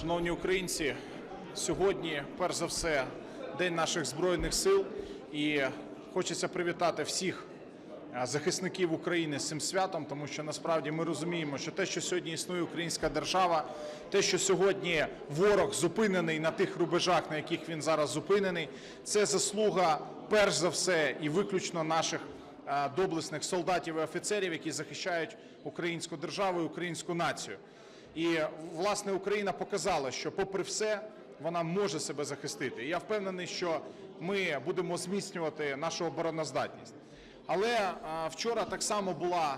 Шановні українці, сьогодні, перш за все, День наших Збройних сил, і хочеться привітати всіх захисників України з цим святом, тому що насправді ми розуміємо, що те, що сьогодні існує українська держава, те, що сьогодні ворог зупинений на тих рубежах, на яких він зараз зупинений, це заслуга перш за все і виключно наших доблесних солдатів і офіцерів, які захищають українську державу і українську націю. І власне Україна показала, що, попри все, вона може себе захистити. І я впевнений, що ми будемо зміцнювати нашу обороноздатність. Але вчора так само була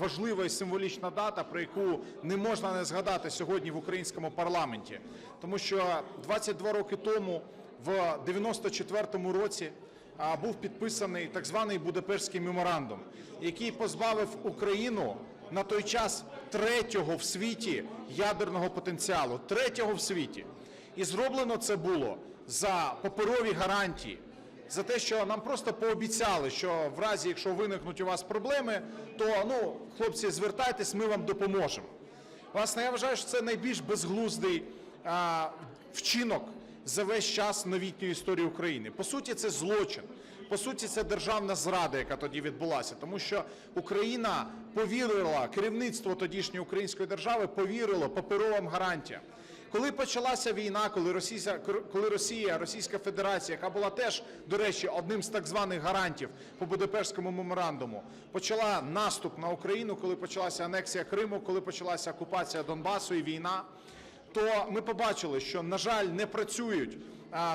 важлива і символічна дата, про яку не можна не згадати сьогодні в українському парламенті, тому що 22 роки тому, в 94-му році, був підписаний так званий Будапештський меморандум, який позбавив Україну на той час третього в світі ядерного потенціалу, третього в світі. І зроблено це було за паперові гарантії, за те, що нам просто пообіцяли, що в разі, якщо виникнуть у вас проблеми, то ну, хлопці, звертайтесь, ми вам допоможемо. Власне, я вважаю, що це найбільш безглуздий а, вчинок за весь час новітньої історії України. По суті, це злочин. По суті, це державна зрада, яка тоді відбулася, тому що Україна повірила, керівництво тодішньої української держави повірило паперовим гарантіям. Коли почалася війна, коли Росія, коли Росія, Російська Федерація, яка була теж, до речі, одним з так званих гарантів по Будапештському меморандуму, почала наступ на Україну, коли почалася анексія Криму, коли почалася окупація Донбасу і війна, то ми побачили, що, на жаль, не працюють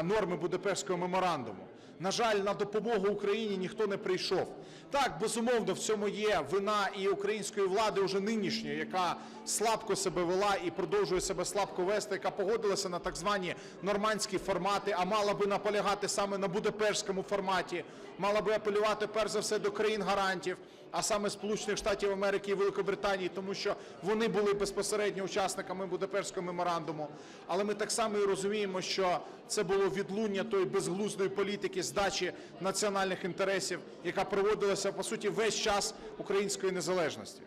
норми Будапештського меморандуму. На жаль, на допомогу Україні ніхто не прийшов. Так, безумовно, в цьому є вина і української влади уже нинішньої, яка слабко себе вела і продовжує себе слабко вести, яка погодилася на так звані нормандські формати, а мала би наполягати саме на Будапештському форматі, мала би апелювати перш за все до країн гарантів, а саме Сполучених Штатів Америки і Великобританії, тому що вони були безпосередньо учасниками Будапештського меморандуму. Але ми так само і розуміємо, що це було відлуння тої безглуздої політики здачі національних інтересів, яка проводилася по суті весь час української незалежності.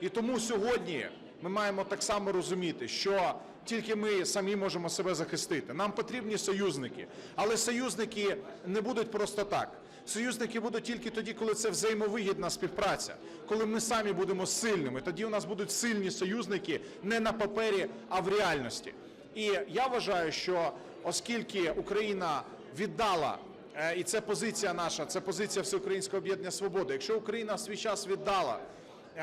І тому сьогодні ми маємо так само розуміти, що тільки ми самі можемо себе захистити. Нам потрібні союзники, але союзники не будуть просто так. Союзники будуть тільки тоді, коли це взаємовигідна співпраця, коли ми самі будемо сильними. Тоді у нас будуть сильні союзники не на папері, а в реальності. І я вважаю, що оскільки Україна віддала І це позиція наша, це позиція Всеукраїнського об'єднання Свободи. Якщо Україна в свій час віддала е,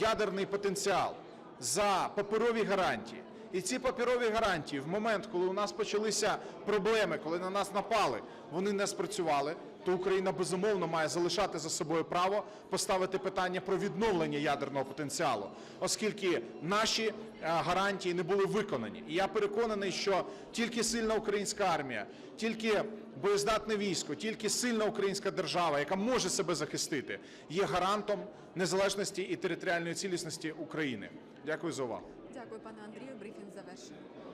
ядерний потенціал за паперові гарантії, і ці паперові гарантії в момент, коли у нас почалися проблеми, коли на нас напали, вони не спрацювали, то Україна безумовно має залишати за собою право поставити питання про відновлення ядерного потенціалу, оскільки наші е, гарантії не були виконані. І я переконаний, що тільки сильна українська армія, тільки боєздатне військо, тільки сильна українська держава, яка може себе захистити, є гарантом незалежності і територіальної цілісності України. Дякую за увагу. Дякую, пане Андрію. Брифінг завершено.